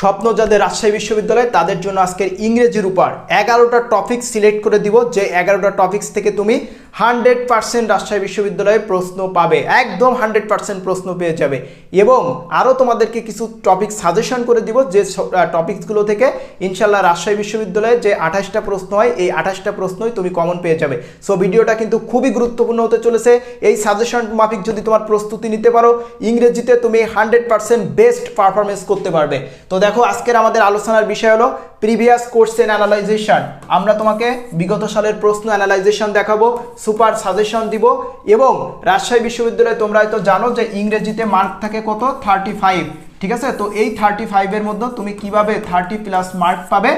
স্বপ্ন যাদের রাজশাহী বিশ্ববিদ্যালয়, তাদের জন্য আজকের ইংরেজির উপর এগারোটা টপিক সিলেক্ট করে দিব, যে এগারোটা টপিক্স থেকে তুমি হান্ড্রেড পার্সেন্ট রাজশাহী বিশ্ববিদ্যালয়ে প্রশ্ন পাবে, একদম হান্ড্রেড পার্সেন্ট প্রশ্ন পেয়ে যাবে। এবং আরও তোমাদেরকে কিছু টপিক সাজেশন করে দিব, যে টপিকসগুলো থেকে ইনশাল্লাহ রাজশাহী বিশ্ববিদ্যালয়ে যে আঠাশটা প্রশ্ন হয়, এই আঠাশটা প্রশ্নই তুমি কমন পেয়ে যাবে। সো ভিডিওটা কিন্তু খুবই গুরুত্বপূর্ণ হতে চলেছে। এই সাজেশন মাফিক যদি তোমার প্রস্তুতি নিতে পারো, ইংরেজিতে তুমি হান্ড্রেড পার্সেন্ট বেস্ট পারফরমেন্স করতে পারবে। তো দেখো, আজকের আমাদের আলোচনার বিষয় হলো প্রিভিয়াস কোর্সেন অ্যানালাইজেশন আমরা তোমাকে বিগত সালের প্রশ্ন অ্যানালাইজেশন দেখাবো। সুপার সাজেশন দিব এবং রাজশাহী বিশ্ববিদ্যালয়ে তোমরা হয়তো জানো যে ইংরেজিতে মার্ক থাকে কত? থার্টি ফাইভ ঠিক আছে? তো এই থার্টি ফাইভের মধ্যে তুমি কীভাবে থার্টি প্লাস মার্ক পাবে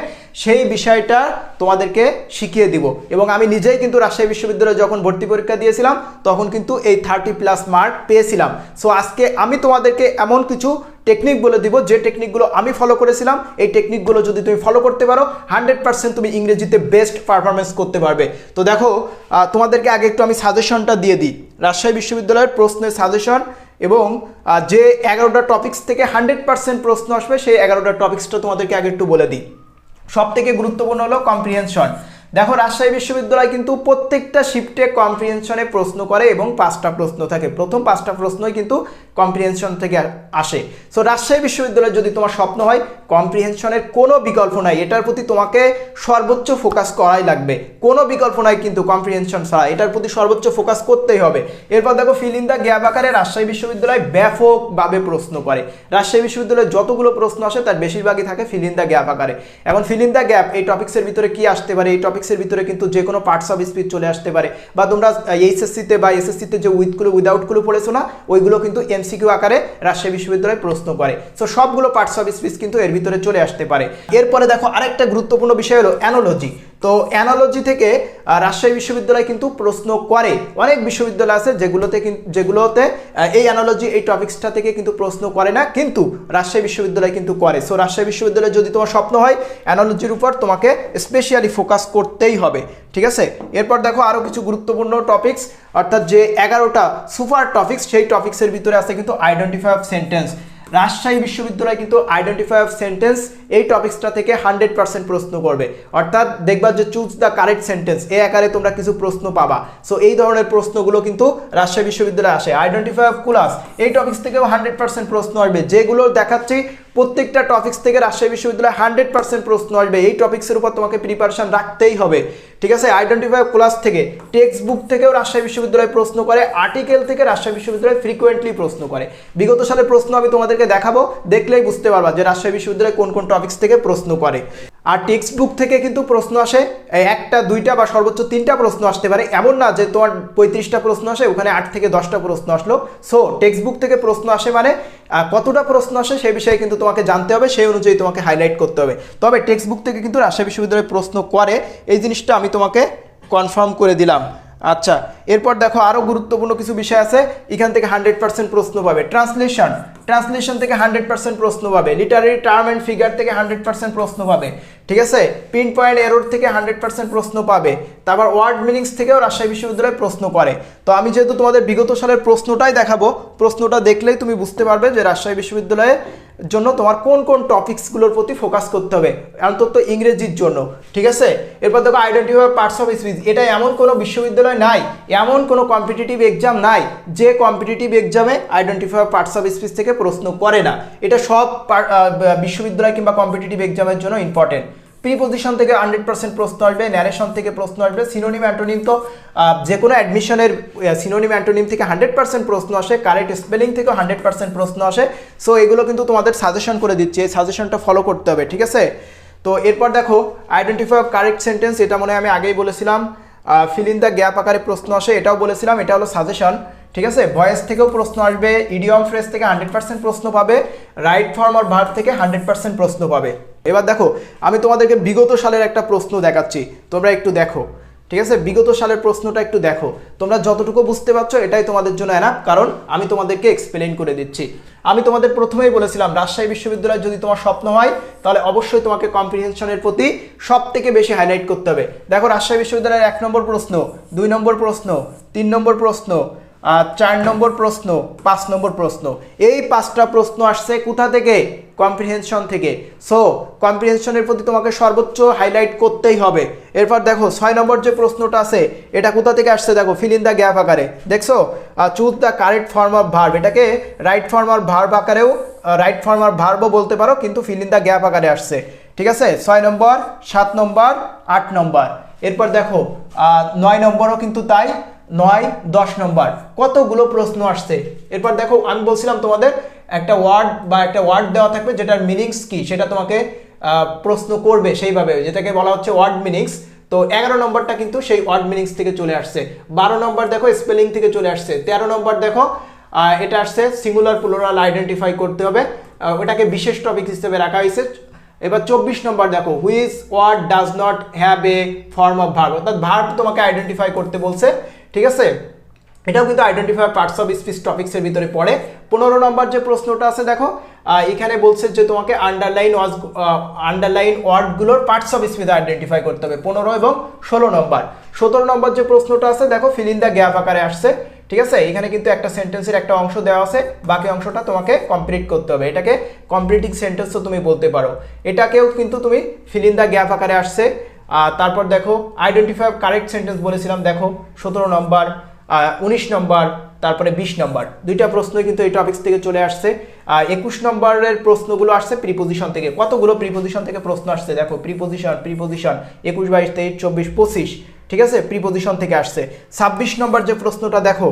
সেই বিষয়টা তোমাদেরকে শিখিয়ে দিব। এবং আমি নিজেই কিন্তু রাজশাহী বিশ্ববিদ্যালয়ে যখন ভর্তি পরীক্ষা দিয়েছিলাম, তখন কিন্তু এই থার্টি প্লাস মার্ক পেয়েছিলাম। সো আজকে আমি তোমাদেরকে এমন কিছু টেকনিক বলে দিব, যে টেকনিকগুলো আমি ফলো করেছিলাম, এই টেকনিকগুলো যদি তুমি ফলো করতে পারো হান্ড্রেড পার্সেন্ট তুমি ইংরেজিতে বেস্ট পারফরমেন্স করতে পারবে। তো দেখো তোমাদেরকে আগে একটু আমি সাজেশনটা দিয়ে দিই। রাজশাহী বিশ্ববিদ্যালয়ের প্রশ্নের সাজেশন এবং যে এগারোটা টপিক্স থেকে হান্ড্রেড পার্সেন্ট প্রশ্ন আসবে, সেই এগারোটা টপিক্সটা তোমাদেরকে আগে একটু বলে দিই। সব থেকে গুরুত্বপূর্ণ হলো কম্প্রিহেনশন দেখো, রাজশাহী বিশ্ববিদ্যালয় কিন্তু প্রত্যেকটা শিফটে কম্প্রিহেনশনে প্রশ্ন করে এবং পাঁচটা প্রশ্ন থাকে। প্রথম পাঁচটা প্রশ্নই কিন্তু কম্প্রিহেনশন থেকে আসে। সো রাজশাহী বিশ্ববিদ্যালয়ে যদি তোমার স্বপ্ন হয় কম্প্রিহেনশনের কোনো বিকল্প নাই। এটার প্রতি তোমাকে সর্বোচ্চ ফোকাস করাই লাগবে। কোনো বিকল্প নাই কিন্তু কম্প্রিহেনশন ছাড়া। এটার প্রতি সর্বোচ্চ ফোকাস করতেই হবে। এরপর দেখো ফিল ইন দ্য গ্যাপ আকারে রাজশাহী বিশ্ববিদ্যালয় ব্যাপকভাবে প্রশ্ন করে। রাজশাহী বিশ্ববিদ্যালয়ে যতগুলো প্রশ্ন আসে, তার বেশিরভাগই থাকে ফিল ইন দ্য গ্যাপ আকারে। এখন ফিল ইন দ্য গ্যাপ এই টপিক্সের ভিতরে কি আসতে পারে? এই টপিক্সের ভিতরে কিন্তু যে কোনো পার্টস অফ স্পিচ চলে আসতে পারে। বা তোমরা এইচএসসিতে বা এসএসসিতে যে উইথগুলো উইদাউটগুলো পড়েছো না, ওইগুলো কিন্তু এমসিকিউ আকারে রাজশাহী বিশ্ববিদ্যালয়ে প্রশ্ন করে। সো সবগুলো পার্টস অফ স্পিচ কিন্তু এর ভিতরে চলে আসতে পারে। এরপরে দেখো আরেকটা গুরুত্বপূর্ণ বিষয় হলো অ্যানোলজি। তো অ্যানালজি থেকে রাজশাহী বিশ্ববিদ্যালয় কিন্তু প্রশ্ন করে। অনেক বিশ্ববিদ্যালয় আছে যেগুলোতে যেগুলোতে এই অ্যানালজি এই টপিক্সটা থেকে কিন্তু প্রশ্ন করে না, কিন্তু রাজশাহী বিশ্ববিদ্যালয় কিন্তু করে। সো রাজশাহী বিশ্ববিদ্যালয় যদি তোমার স্বপ্ন হয় অ্যানালজির উপর তোমাকে স্পেশালি ফোকাস করতেই হবে, ঠিক আছে? এরপর দেখো আরও কিছু গুরুত্বপূর্ণ টপিক্স অর্থাৎ যে এগারোটা সুপার টপিক্স সেই টপিক্সের ভিতরে আছে কিন্তু আইডেন্টিফাই অফ সেন্টেন্স রাজশাহী বিশ্ববিদ্যালয় কিন্তু আইডেন্টিফাই অফ সেন্টেন্স এই টপিক্সটা থেকে হান্ড্রেড পার্সেন্ট প্রশ্ন করবে। অর্থাৎ দেখবা যে চুজ দ্য কারেক্ট সেন্টেন্স এ আকারে তোমরা কিছু প্রশ্ন পাবা। সো এই ধরনের প্রশ্নগুলো কিন্তু রাজশাহী বিশ্ববিদ্যালয়ে আসে। আইডেন্টিফাই অফ কুলাস এই টপিক্স থেকেও হান্ড্রেড পার্সেন্ট প্রশ্ন আসবে। যেগুলো দেখাচ্ছি, প্রত্যেকটা টপিক্স থেকে রাজশাহী বিশ্ববিদ্যালয়ে হান্ড্রেড পার্সেন্ট প্রশ্ন আসবে। এই টপিক্সের উপর তোমাকে প্রিপারেশন রাখতেই হবে। ঠিক আছে? আইডেন্টিফাই ক্লাস থেকে টেক্সট বুক থেকেও রাজশাহী বিশ্ববিদ্যালয় প্রশ্ন করে আর্টিকেল থেকে রাজশাহী বিশ্ববিদ্যালয় ফ্রিকোয়েন্টলি প্রশ্ন করে। বিগত সালে প্রশ্ন আমি তোমাদেরকে দেখাবো, দেখলেই বুঝতে পারবা যে রাজশাহী বিশ্ববিদ্যালয় কোন কোন টপিক্স থেকে প্রশ্ন করে। আর টেক্সট বুক থেকে কিন্তু প্রশ্ন আসে একটা, দুইটা বা সর্বোচ্চ তিনটা প্রশ্ন আসতে পারে। এমন না যে তোমার পঁয়ত্রিশটা প্রশ্ন আসে, ওখানে আট থেকে দশটা প্রশ্ন আসলো। সো টেক্সট বুক থেকে প্রশ্ন আসে মানে কতটা প্রশ্ন আসে সেই বিষয়ে কিন্তু তোমাকে জানতে হবে, সেই অনুযায়ী তোমাকে হাইলাইট করতে হবে। তবে টেক্সট বুক থেকে কিন্তু রাজশাহী বিশ্ববিদ্যালয় প্রশ্ন করে, এই জিনিসটা আমি তোমাকে কনফার্ম করে দিলাম। আচ্ছা এরপর দেখো আরও গুরুত্বপূর্ণ কিছু বিষয় আছে। এখান থেকে হান্ড্রেড পার্সেন্ট প্রশ্ন পাবে। ট্রান্সলেশন ট্রান্সলেশন থেকে হান্ড্রেড পার্সেন্ট প্রশ্ন পাবে। লিটারারি টার্ম অ্যান্ড ফিগার থেকে হান্ড্রেড পার্সেন্ট প্রশ্ন পাবে। ঠিক আছে? পিন পয়েন্ট এরোর থেকে হান্ড্রেড পার্সেন্ট প্রশ্ন পাবে। তারপর ওয়ার্ড মিনিংস থেকেও রাজশাহী বিশ্ববিদ্যালয় প্রশ্ন করে। তো আমি যেহেতু তোমাদের বিগত সালের প্রশ্নটাই দেখাবো, প্রশ্নটা দেখলেই তুমি বুঝতে পারবে যে রাজশাহী বিশ্ববিদ্যালয়ে জন্য তোমার কোন কোন টপিকসগুলোর প্রতি ফোকাস করতে হবে? অন্তত ইংরেজির জন্য, ঠিক আছে? এরপর দেখো আইডেন্টিফাই পার্টস অফ স্পিচ এটা এমন কোনো বিশ্ববিদ্যালয় নাই, এমন কোনো কম্পিটিটিভ এক্সাম নাই, যে কম্পিটিটিভ এক্সামে আইডেন্টিফাই পার্টস অফ স্পিচ থেকে প্রশ্ন করে না। এটা সব বিশ্ববিদ্যালয় কিংবা কম্পিটিটিভ এক্সামের জন্য ইম্পর্টেন্ট প্রিপোজিশন থেকে হান্ড্রেড পার্সেন্ট প্রশ্ন আসবে ন্যারেশন থেকে প্রশ্ন আসবে সিনোনিম অ্যান্টোনিম তো যে কোনো অ্যাডমিশনের সিনোনিম অ্যান্টোনিম থেকে হান্ড্রেড পার্সেন্ট প্রশ্ন আসে কারেক্ট স্পেলিং থেকেও হান্ড্রেড পার্সেন্ট প্রশ্ন আসে। সো এগুলো কিন্তু তোমাদের সাজেশন করে দিচ্ছে, এই সাজেশনটা ফলো করতে হবে, ঠিক আছে? তো, এরপর দেখো আইডেন্টিফাই অফ কারেক্ট সেন্টেন্স এটা মনে হয় আমি আগেই বলেছিলাম। ফিল ইন দ্য গ্যাপ আকারে প্রশ্ন আসে, এটাও বলেছিলাম, এটা হলো সাজেশন ঠিক আছে? ভয়েস থেকেও প্রশ্ন আসবে ইডিয়ম ফ্রেস থেকে হান্ড্রেড পার্সেন্ট প্রশ্ন পাবে রাইট ফর্ম আর ভার্ব থেকে হান্ড্রেড পার্সেন্ট প্রশ্ন পাবে। এবার দেখো, আমি তোমাদেরকে বিগত সালের একটা প্রশ্ন দেখাচ্ছি, তোমরা একটু দেখো। ঠিক আছে? বিগত সালের প্রশ্নটা একটু দেখো। তোমরা যতটুকু বুঝতে পারছ, এটাই তোমাদের জন্য এনাফ কারণ আমি তোমাদেরকে এক্সপ্লেন করে দিচ্ছি। আমি তোমাদের প্রথমেই বলেছিলাম, রাজশাহী বিশ্ববিদ্যালয় যদি তোমার স্বপ্ন হয়, তাহলে অবশ্যই তোমাকে কম্প্রিহেনশনের প্রতি সব থেকে বেশি হাইলাইট করতে হবে। দেখো, রাজশাহী বিশ্ববিদ্যালয়ের এক নম্বর প্রশ্ন, দুই নম্বর প্রশ্ন, তিন নম্বর প্রশ্ন চার নম্বর প্রশ্ন, পাঁচ নম্বর প্রশ্ন। এই পাঁচটা প্রশ্ন আসছে কোথা থেকে? কম্প্রিহেনশন থেকে। সো কম্প্রিহেনশনের প্রতি তোমাকে সর্বোচ্চ হাইলাইট করতেই হবে। এরপর দেখো, ছয় নম্বর যে প্রশ্নটা আছে, এটা কোথা থেকে আসছে? দেখো ফিল ইন দ্য গ্যাপ আকারে। দেখছ? Choose the correct form of verb এটাকে রাইট ফর্ম অফ ভার্ব আকারেও রাইট ফর্ম অফ ভার্বও বলতে পারো, কিন্তু ফিল ইন দ্য গ্যাপ আকারে আসছে। ঠিক আছে? ছয় নম্বর, সাত নম্বর, আট নম্বর। এরপর দেখো নয় নম্বরও কিন্তু তাই। নয়, দশ নম্বর। কতগুলো প্রশ্ন আসছে? এরপর দেখো, আমি বলছিলাম তোমাদের একটা ওয়ার্ড বা একটা ওয়ার্ড দেওয়া থাকবে যেটার মিনিংস কি, সেটা তোমাকে প্রশ্ন করবে সেইভাবে, যেটাকে বলা হচ্ছে ওয়ার্ড মিনিংস তো এগারো নম্বরটা কিন্তু সেই ওয়ার্ড মিনিংস থেকে চলে আসছে। বারো নম্বর দেখো স্পেলিং থেকে চলে আসছে। তেরো নম্বর দেখো এটা আসছে সিঙ্গুলার প্লুরাল আইডেন্টিফাই করতে হবে। ওটাকে বিশেষ টপিক হিসেবে রাখা হয়েছে। এবার চব্বিশ নম্বর দেখো which word does not have a form of verb অর্থাৎ ভার্ব তোমাকে আইডেন্টিফাই করতে বলছে, ঠিক আছে? এটাও কিন্তু আইডেন্টিফাই পার্টস অফ স্পিচ টপিক্সের ভিতরে পড়ে। পনেরো নম্বর যে প্রশ্নটা আছে দেখো এখানে বলছে যে তোমাকে আন্ডারলাইন ওয়াজ আন্ডারলাইন ওয়ার্ডগুলোর পার্টস অফ স্পিচ আইডেন্টিফাই করতে হবে, পনেরো এবং ষোলো নম্বর। সতেরো নম্বর যে প্রশ্নটা আছে, দেখো ফিল দ্য গ্যাপ আকারে আসছে। ঠিক আছে? এখানে কিন্তু একটা সেন্টেন্সের একটা অংশ দেওয়া আছে। বাকি অংশটা তোমাকে কমপ্লিট করতে হবে। এটাকে কমপ্লিটিং সেন্টেন্সও তুমি বলতে পারো। এটাকেও কিন্তু তুমি ফিল ইন দ্য গ্যাপ আকারে আসছে। তারপর দেখো আইডেন্টিফাই কারেক্ট সেন্টেন্স বলেছিলাম। দেখো, সতেরো নম্বর উনিশ নম্বর, তারপরে বিশ নম্বর। দুইটা প্রশ্ন কিন্তু এই টপিক্স থেকে চলে আসছে। একুশ নম্বরের প্রশ্নগুলো আসছে প্রিপোজিশন থেকে। কতগুলো প্রিপোজিশন থেকে প্রশ্ন আসছে? দেখো প্রিপোজিশন প্রিপোজিশন একুশ, বাইশ, তেইশ, চব্বিশ, পঁচিশ। ঠিক আছে? প্রিপোজিশন থেকে আসছে। ছাব্বিশ নম্বর যে প্রশ্নটা দেখো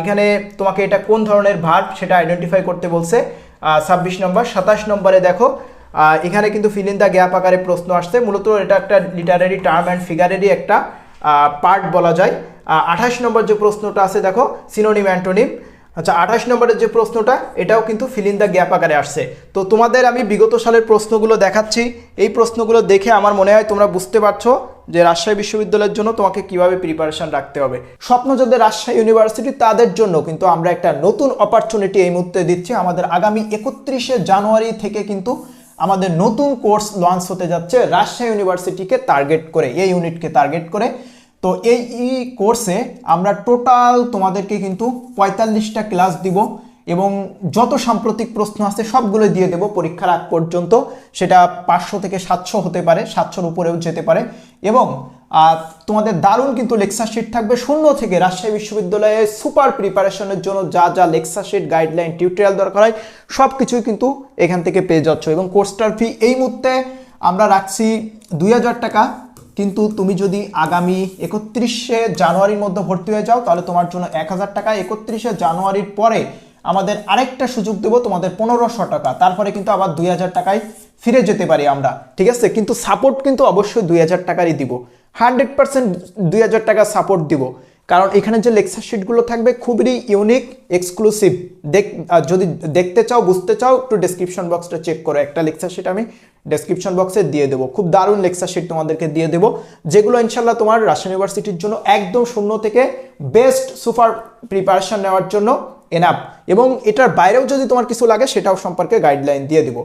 এখানে তোমাকে এটা কোন ধরনের ভার্ব সেটা আইডেন্টিফাই করতে বলছে। ছাব্বিশ নম্বর, সাতাশ নম্বরে দেখো এখানে কিন্তু ফিল ইন দ্য গ্যাপ আকারে প্রশ্ন আসছে। মূলত এটা একটা লিটারারি টার্ম অ্যান্ড ফিগারেরই একটা পার্ট বলা যায়। আঠাশ নম্বর যে প্রশ্নটা আছে দেখো সিনোনিম অ্যান্টোনিম আচ্ছা আঠাশ নম্বরের যে প্রশ্নটা, এটাও কিন্তু ফিল ইন দ্য গ্যাপ আকারে আসছে। তো তোমাদের আমি বিগত সালের প্রশ্নগুলো দেখাচ্ছি। এই প্রশ্নগুলো দেখে আমার মনে হয় তোমরা বুঝতে পারছ। যে রাজশাহী বিশ্ববিদ্যালয়ের জন্য তোমাকে কীভাবে প্রিপারেশন রাখতে হবে। স্বপ্ন যাদের রাজশাহী ইউনিভার্সিটি তাদের জন্য কিন্তু আমরা একটা নতুন অপরচুনিটি এই মুহূর্তে দিচ্ছি। আমাদের আগামী একত্রিশে জানুয়ারি থেকে কিন্তু আমাদের নতুন কোর্স লঞ্চ হতে যাচ্ছে রাজশাহী ইউনিভার্সিটিকে টার্গেট করে, এই ইউনিটকে টার্গেট করে। তো এই কোর্সে আমরা টোটাল তোমাদেরকে কিন্তু পঁয়তাল্লিশটা ক্লাস দিব। এবং যত সাম্প্রতিক প্রশ্ন আছে সবগুলো দিয়ে দেব পরীক্ষার আগ পর্যন্ত। সেটা পাঁচশো থেকে সাতশো হতে পারে, সাতশোর উপরেও যেতে পারে। এবং তোমাদের দারুণ কিন্তু লেকচার শিট থাকবে শূন্য থেকে রাজশাহী বিশ্ববিদ্যালয়ে সুপার প্রিপারেশনের জন্য যা যা লেকচার শিট, গাইডলাইন, টিউটোরিয়াল দরকার হয় সব কিছুই কিন্তু এখান থেকে পেয়ে যাচ্ছ। এবং কোর্সটার ফি এই মুহূর্তে আমরা রাখছি দুই হাজার টাকা। কিন্তু তুমি যদি আগামী একত্রিশে জানুয়ারির মধ্যে ভর্তি হয়ে যাও, তাহলে তোমার জন্য এক হাজার টাকা। একত্রিশে জানুয়ারির পরে আমাদের আরেকটা সুযোগ দেবো, তোমাদের পনেরোশো টাকা। তারপরে কিন্তু আবার দুই হাজার টাকায় ফিরে যেতে পারি আমরা, ঠিক আছে? কিন্তু সাপোর্ট কিন্তু অবশ্যই দুই হাজার টাকারই দিব। হান্ড্রেড পার্সেন্ট দুই হাজার টাকা সাপোর্ট দিব। কারণ এখানে যে লেকচার শিটগুলো থাকবে খুবই ইউনিক এক্সক্লুসিভ দেখ যদি দেখতে চাও, বুঝতে চাও, একটু ডেসক্রিপশন বক্সটা চেক করো। একটা লেকচার শিট আমি ডেসক্রিপশন বক্সে দিয়ে দেবো। খুব দারুণ লেকচার শিট তোমাদেরকে দিয়ে দেবো। যেগুলো ইনশাল্লাহ তোমার রাজশাহী ইউনিভার্সিটির জন্য একদম শূন্য থেকে বেস্ট সুপার প্রিপারেশন নেওয়ার জন্য এনাফ এবং এটার বাইরেও যদি তোমার কিছু লাগে সেটাও সম্পর্কে গাইডলাইন দিয়ে দেবো।